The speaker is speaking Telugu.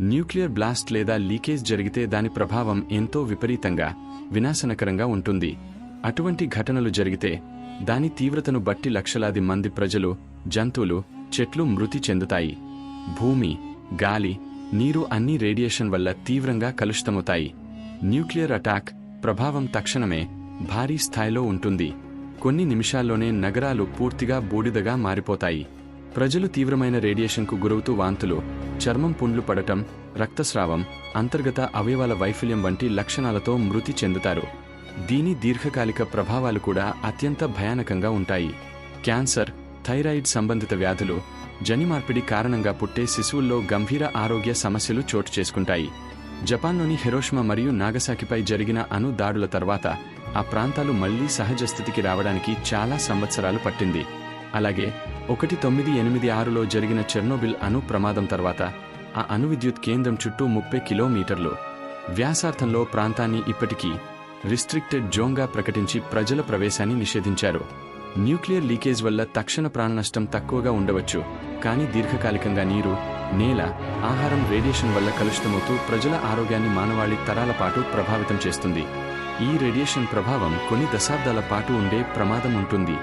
న్యూక్లియర్ బ్లాస్ట్ లేదా లీకేజ్ జరిగితే దాని ప్రభావం ఎంతో విపరీతంగా వినాశనకరంగా ఉంటుంది. అటువంటి ఘటనలు జరిగితే దాని తీవ్రతను బట్టి లక్షలాది మంది ప్రజలు జంతువులు చెట్లు మృతి చెందుతాయి. భూమి గాలి నీరు అన్ని రేడియేషన్ వల్ల తీవ్రంగా కలుషితమవుతాయి. న్యూక్లియర్ అటాక్ ప్రభావం తక్షణమే భారీ స్థాయిలో ఉంటుంది. కొన్ని నిమిషాల్లోనే నగరాలు పూర్తిగా బూడిదగా మారిపోతాయి. ప్రజలు తీవ్రమైన రేడియేషన్కు గురవుతూ వాంతులు చర్మం పుండ్లు పడటం రక్తస్రావం అంతర్గత అవయవాల వైఫల్యం వంటి లక్షణాలతో మృతి చెందుతారు. దీని దీర్ఘకాలిక ప్రభావాలు కూడా అత్యంత భయానకంగా ఉంటాయి. క్యాన్సర్ థైరాయిడ్ సంబంధిత వ్యాధులు జనిమార్పిడి కారణంగా పుట్టే శిశువుల్లో గంభీర ఆరోగ్య సమస్యలు చోటు చేసుకుంటాయి. జపాన్లోని హిరోష్మ మరియు నాగసాకిపై జరిగిన అణు దాడుల తర్వాత ఆ ప్రాంతాలు మళ్ళీ సహజ స్థితికి రావడానికి చాలా సంవత్సరాలు పట్టింది. అలాగే ఒకటి తొమ్మిది ఎనిమిది ఆరులో జరిగిన చెర్నోబిల్ అణు ప్రమాదం తర్వాత ఆ అణు విద్యుత్ కేంద్రం చుట్టూ ముప్పై కిలోమీటర్లు. వ్యాసార్థంలో ప్రాంతాన్ని ఇప్పటికీ రిస్ట్రిక్టెడ్ జోన్గా ప్రకటించి ప్రజల ప్రవేశాన్ని నిషేధించారు. న్యూక్లియర్ లీకేజ్ వల్ల తక్షణ ప్రాణనష్టం తక్కువగా ఉండవచ్చు కానీ దీర్ఘకాలికంగా నీరు నేల ఆహారం రేడియేషన్ వల్ల కలుషితమవుతూ ప్రజల ఆరోగ్యాన్ని మానవాళి తరాల పాటు ప్రభావితం చేస్తుంది. ఈ రేడియేషన్ ప్రభావం కొన్ని దశాబ్దాల పాటు ఉండే ప్రమాదం ఉంటుంది.